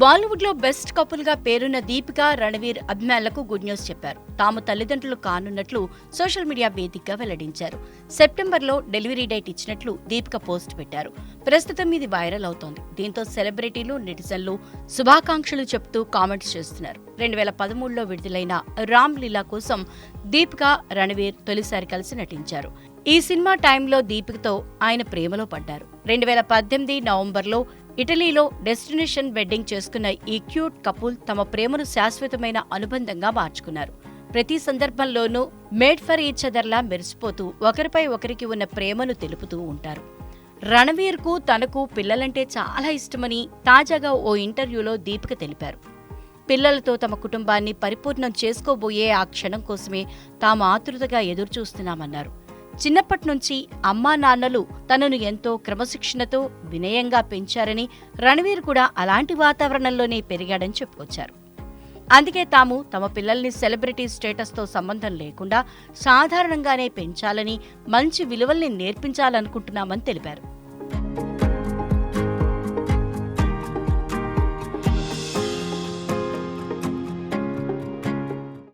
బాలీవుడ్లో బెస్ట్ కపుల్గా పేరున్న దీపిక రణవీర్ అభిమానులకు గుడ్ న్యూస్ చెప్పారు. తాము తల్లిదండ్రులు కానున్నట్లు సోషల్ మీడియా వేదికగా వెల్లడించారు. సెప్టెంబర్లో డెలివరీ డేట్ ఇచ్చినట్లు దీపిక పోస్ట్ పెట్టారు. ప్రస్తుతం ఇది వైరల్ అవుతోంది. దీంతో సెలబ్రిటీలు నెటిజన్లు శుభాకాంక్షలు చెప్తూ కామెంట్స్ చేస్తున్నారు. రెండు వేల పదమూడులో విడుదలైన రామ్ లీలా కోసం దీపిక రణవీర్ తొలిసారి కలిసి నటించారు. ఈ సినిమా టైంలో దీపికతో ఆయన ప్రేమలో పడ్డారు. రెండు వేల పద్దెనిమిది నవంబర్లో ఇటలీలో డెస్టినేషన్ వెడ్డింగ్ చేసుకున్న ఈ క్యూట్ కపుల్ తమ ప్రేమను శాశ్వతమైన అనుబంధంగా మార్చుకున్నారు. ప్రతి సందర్భంలోనూ మేడ్ ఫర్ ఈచ్ అదర్లా మెరిసిపోతూ ఒకరిపై ఒకరికి ఉన్న ప్రేమను తెలుపుతూ ఉంటారు. రణవీర్కు తనకు పిల్లలంటే చాలా ఇష్టమని తాజాగా ఓ ఇంటర్వ్యూలో దీపిక తెలిపారు. పిల్లలతో తమ కుటుంబాన్ని పరిపూర్ణం చేసుకోబోయే ఆ క్షణం కోసమే తాము ఆతృతగా ఎదురుచూస్తున్నామన్నారు. చిన్నప్పటి నుంచి అమ్మా నాన్నలు తనను ఎంతో క్రమశిక్షణతో వినయంగా పెంచారని రణవీర్ కూడా అలాంటి వాతావరణంలోనే పెరిగాడని చెప్పుకొచ్చారు. అందుకే తాము తమ పిల్లల్ని సెలబ్రిటీ స్టేటస్తో సంబంధం లేకుండా సాధారణంగానే పెంచాలని మంచి విలువల్ని నేర్పించాలనుకుంటున్నామని తెలిపారు.